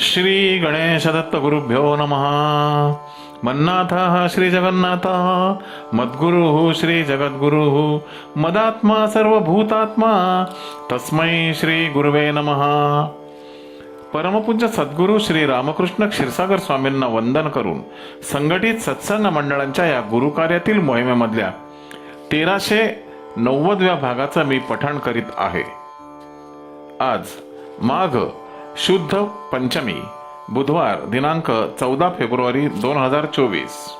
श्री गणेश दत्त गुरुभ्यो नमः। मन्नाथः श्री जगन्नाथः मद्गुरुः श्री जगद्गुरुः मदात्मा सर्वभूतात्मा तस्मै श्री गुरुवे नमः। परमपूज्य सद्गुरू श्री रामकृष्ण क्षीरसागर स्वामींना वंदन करून संघटित सत्संग मंडळांच्या या गुरुकार्यातील मोहिमेमधल्या तेराशे नव्वदव्या भागाचं मी पठण करीत आहे. आज माघ शुद्ध पंचमी बुधवार दिनांक चौदा फेब्रुवारी दोन हजार चोवीस.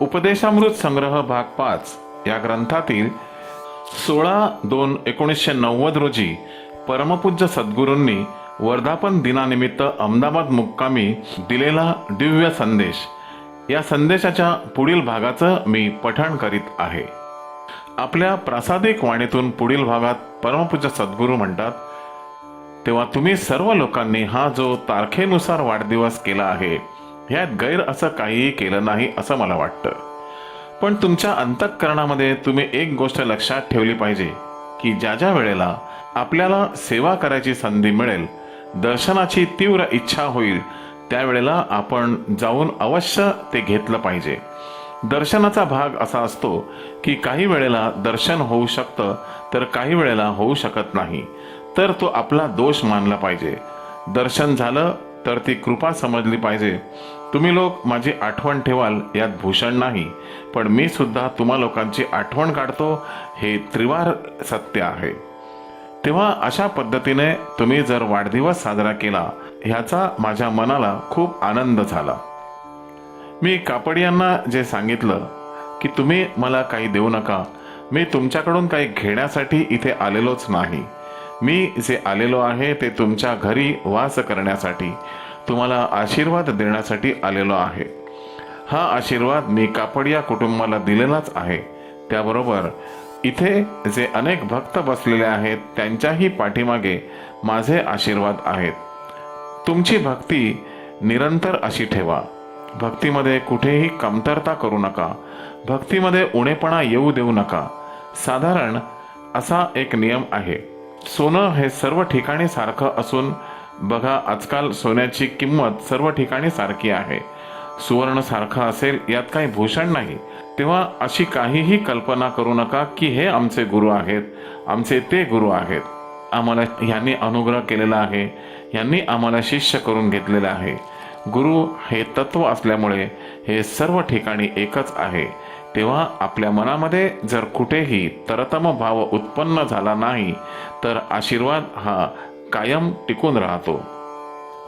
उपदेशामृत संग्रह भाग पाच या ग्रंथातील सोळा दोन एकोणीसशे नव्वद रोजी परमपूज्य सद्गुरूंनी वर्धापन दिनानिमित्त अहमदाबाद मुक्कामी दिलेला दिव्य संदेश. या संदेशाच्या पुढील भागाचं मी पठण करीत आहे. आपल्या प्रासादिक वाणीतून पुढील भागात परमपूज्य सद्गुरू म्हणतात तेव्हा तुम्ही सर्व लोकांनी हा जो तारखेनुसार वाढदिवस केला आहे ह्यात गैर असं काहीही केलं नाही असं मला वाटतं. पण तुमच्या अंतःकरणामध्ये तुम्ही एक गोष्ट लक्षात ठेवली पाहिजे की ज्या ज्या वेळेला आपल्याला सेवा करायची संधी मिळेल दर्शनाची तीव्र इच्छा होईल त्यावेळेला आपण जाऊन अवश्य ते घेतलं पाहिजे. दर्शनाचा भाग असा असतो की काही वेळेला दर्शन होऊ शकतं तर काही वेळेला होऊ शकत नाही. तर तो आपला दोष मानला पाहिजे. दर्शन झालं तर ती कृपा समजली पाहिजे. तुम्ही लोक माझी आठवण ठेवाल यात भूषण नाही. पण मी सुद्धा तुम्हा लोकांची आठवण काढतो हे त्रिवार सत्य आहे. तेव्हा अशा पद्धतीने तुम्ही जर वाढदिवस साजरा केला ह्याचा माझ्या मनाला खूप आनंद झाला. मी कापडियांना जे सांगितलं की तुम्ही मला काही देऊ नका मी तुमच्याकडून काही घेण्यासाठी इथे आलेलोच नाही. मी जे आलेलो आहे ते तुमच्या घरी वास करण्यासाठी तुम्हाला आशीर्वाद देण्यासाठी आलेलो आहे. हा आशीर्वाद मी कापड या कुटुंबाला दिलेलाच आहे. त्याबरोबर इथे जे अनेक भक्त बसलेले आहेत त्यांच्याही पाठीमागे माझे आशीर्वाद आहेत. तुमची भक्ती निरंतर अशी ठेवा. भक्तीमध्ये कुठेही कमतरता करू नका. भक्तीमध्ये उणेपणा येऊ देऊ नका. साधारण असा एक नियम आहे. सोनं हे सर्व ठिकाणी सारखं असून बघा आजकाल सोन्याची किंमत सर्व ठिकाणी सारखी आहे. सुवर्ण सारखं असेल यात काही भूषण नाही. तेव्हा अशी काहीही कल्पना करू नका की हे आमचे गुरु आहेत आमचे ते गुरु आहेत. आम्हाला ह्यांनी अनुग्रह केलेला आहे यांनी आम्हाला शिष्य करून घेतलेलं आहे. गुरु हे तत्व असल्यामुळे हे सर्व ठिकाणी एकच आहे. तेव्हा आपल्या मनामध्ये जर कुठेही तरतम भाव उत्पन्न झाला नाही तर आशीर्वाद हा कायम टिकून राहतो.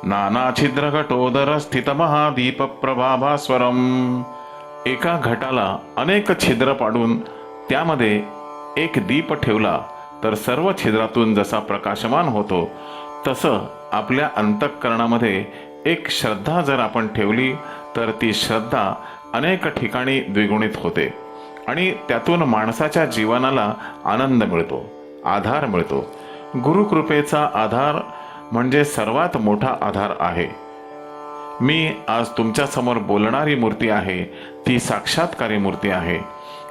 नाना छिद्र घटोदर स्थित महादीप प्रभाभास्वरम. एका घटाला अनेक छिद्र पाडून त्यामध्ये एक दीप ठेवला तर सर्व छिद्रातून जसा प्रकाशमान होतो तसं आपल्या अंतःकरणामध्ये एक श्रद्धा जर आपण ठेवली तर ती श्रद्धा अनेक ठिकाणी द्विगुणित होते. आणि त्यातून माणसाच्या जीवनाला आनंद मिळतो आधार मिळतो. गुरुकृपेचा आधार म्हणजे सर्वात मोठा आधार आहे. मी आज तुमच्यासमोर बोलणारी मूर्ती आहे ती साक्षात्कारी मूर्ती आहे.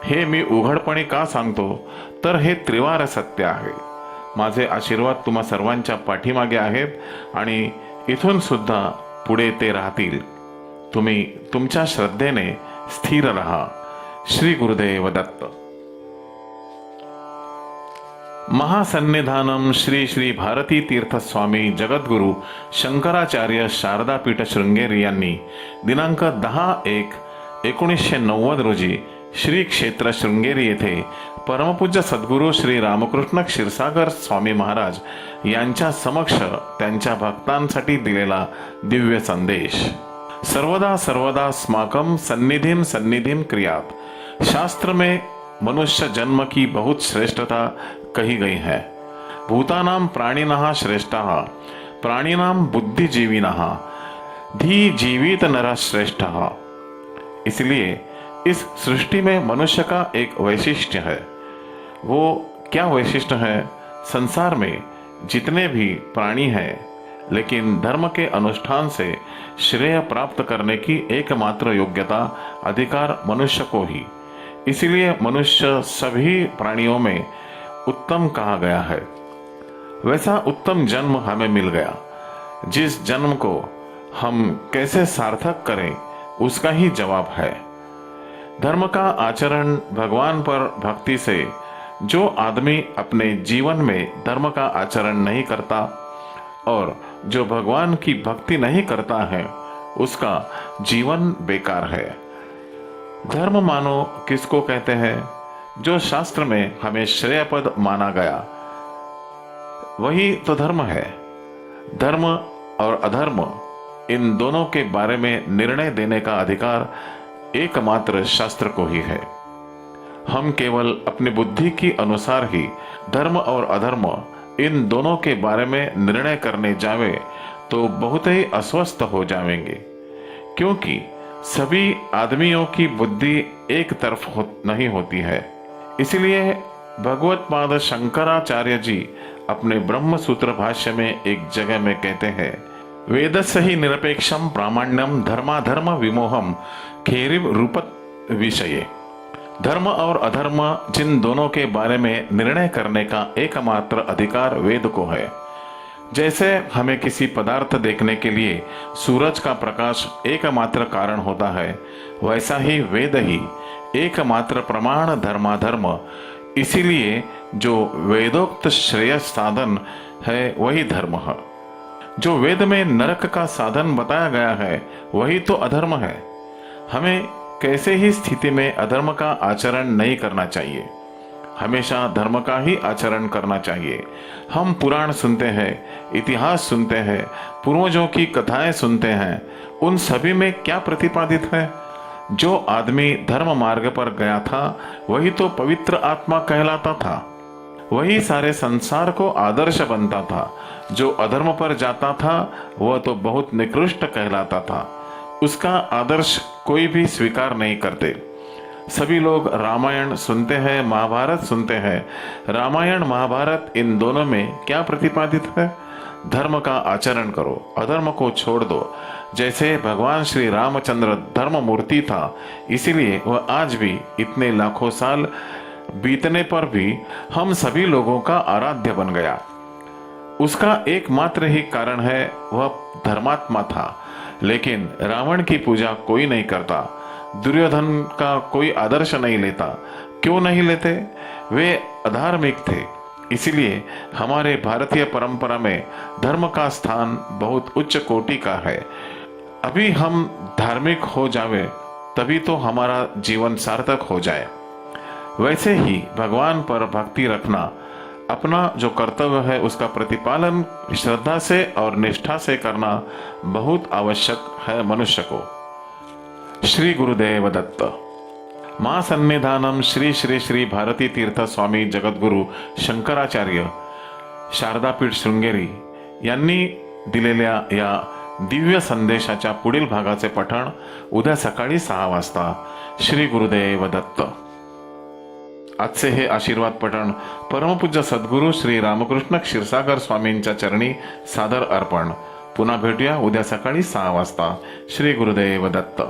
हे मी उघडपणे का सांगतो? तर हे त्रिवार सत्य आहे. माझे आशीर्वाद तुम्हा सर्वांच्या पाठीमागे आहेत आणि इथून सुद्धा पुढे ते राहतील. तुम्ही तुमच्या श्रद्धेने स्थिर रहा. श्री गुरुदेव दत्त. महासन्निधानम श्री श्री भारती तीर्थ स्वामी जगद्गुरु शंकराचार्य शारदापीठ शृंगेरी यांनी दिनांक दहा एक एकोणीसशे नव्वद रोजी श्री क्षेत्र शृंगेरी येथे परमपूज्य सद्गुरू श्री रामकृष्ण क्षीरसागर स्वामी महाराज यांच्या समक्ष त्यांच्या भक्तांसाठी दिलेला दिव्य संदेश. सर्वदा सर्वदा स्माकम सन्निधिम सन्निधिम क्रियात। शास्त्र में मनुष्य जन्म की बहुत श्रेष्ठता कही गई है। भूतानाम प्राणिनः श्रेष्ठः प्राणिनाम बुद्धिजीविनः धी जीवित नर श्रेष्ठ। इसलिए इस सृष्टि में मनुष्य का एक वैशिष्ट है। वो क्या वैशिष्ट है? संसार में जितने भी प्राणी हैं लेकिन धर्म के अनुष्ठान से श्रेय प्राप्त करने की एकमात्र योग्यता अधिकार मनुष्य को ही। इसलिए मनुष्य सभी प्राणियों में उत्तम कहा गया है। वैसा उत्तम जन्म हमें मिल गया। जिस जन्म को हम कैसे सार्थक करें, उसका ही जवाब है। धर्म का आचरण भगवान पर भक्ति से। जो आदमी अपने जीवन में धर्म का आचरण नहीं करता और जो भगवान की भक्ति नहीं करता है, उसका जीवन बेकार है। धर्म मानो किसको कहते हैं? जो शास्त्र में हमें श्रेयपद माना गया, वही तो धर्म है। धर्म और अधर्म इन दोनों के बारे में निर्णय देने का अधिकार एकमात्र शास्त्र को ही है। हम केवल अपनी बुद्धि के अनुसार ही धर्म और अधर्म इन दोनों के बारे में निर्णय करने जावे तो बहुत ही अस्वस्थ हो जाएँगे क्योंकि सभी आदमियों की बुद्धि एक तरफ़ हो, नहीं होती है। इसलिए भगवत पाद शंकराचार्य जी अपने ब्रह्म सूत्र भाष्य में एक जगह में कहते हैं वेद से ही निरपेक्षम प्रामाण्यम धर्माधर्म विमोहम खेरिव रूपत विषय। धर्म और अधर्म जिन दोनों के बारे में निर्णय करने का एकमात्र अधिकार वेद को है। जैसे हमें किसी पदार्थ देखने के लिए सूरज का प्रकाश एकमात्र कारण होता है, वैसा ही वेद ही एकमात्र प्रमाण धर्माधर्म। इसीलिए जो वेदोक्त श्रेय साधन है, वही धर्म है। जो वेद में नरक का साधन बताया गया है, वही तो अधर्म है। हमें कैसे ही स्थिति में अधर्म का आचरण नहीं करना चाहिए। हमेशा धर्म का ही आचरण करना चाहिए। हम पुराण सुनते हैं, इतिहास सुनते हैं, पूर्वजों की कथाएँ सुनते हैं। उन सभी में क्या प्रतिपादित है? जो आदमी धर्म मार्ग पर गया था, वही तो पवित्र आत्मा कहलाता था। वही सारे संसार को आदर्श बनता था। जो अधर्म पर जाता था, वह तो बहुत निकृष्ट कहलाता था। उसका आदर्श कोई भी स्वीकार नहीं करते। सभी लोग रामायण सुनते हैं, महाभारत सुनते हैं। रामायण, महाभारत इन दोनों में क्या प्रतिपादित है? धर्म का आचरण करो, अधर्म को छोड़ दो। जैसे भगवान श्री रामचंद्र धर्म मूर्ति था, इसीलिए वह आज भी इतने लाखों साल बीतने पर भी हम सभी लोगों का आराध्य बन गया। उसका एकमात्र ही कारण है, वह धर्मात्मा था। लेकिन रावण की पूजा कोई नहीं करता। दुर्योधन का कोई आदर्श नहीं लेता। क्यों नहीं लेते? वे अधार्मिक थे। इसीलिए हमारे भारतीय परंपरा में धर्म का स्थान बहुत उच्च कोटि का है। अभी हम धार्मिक हो जावे, तभी तो हमारा जीवन सार्थक हो जाए। वैसे ही भगवान पर भक्ति रखना अपना जो कर्तव्य है उसका प्रतिपालन श्रद्धा से और निष्ठा से करना बहुत आवश्यक है मनुष्य को। श्री गुरुदेव दत्त। मां सन्निधानम श्री श्री श्री भारती तीर्थ स्वामी जगद्गुरु शंकराचार्य शारदापीठ शृंगेरी यांनी दिलेल्या या दिव्य संदेशाच्या पुढील भागाचे पठण उद्या सकाळी सहा वाजता श्री गुरुदेव दत्त। आजचे हे आशीर्वाद पठण. परमपूज्य सद्गुरू श्री रामकृष्ण क्षीरसागर स्वामींच्या चरणी सादर अर्पण. पुन्हा भेटूया उद्या सकाळी सहा वाजता. श्री गुरुदेव दत्त.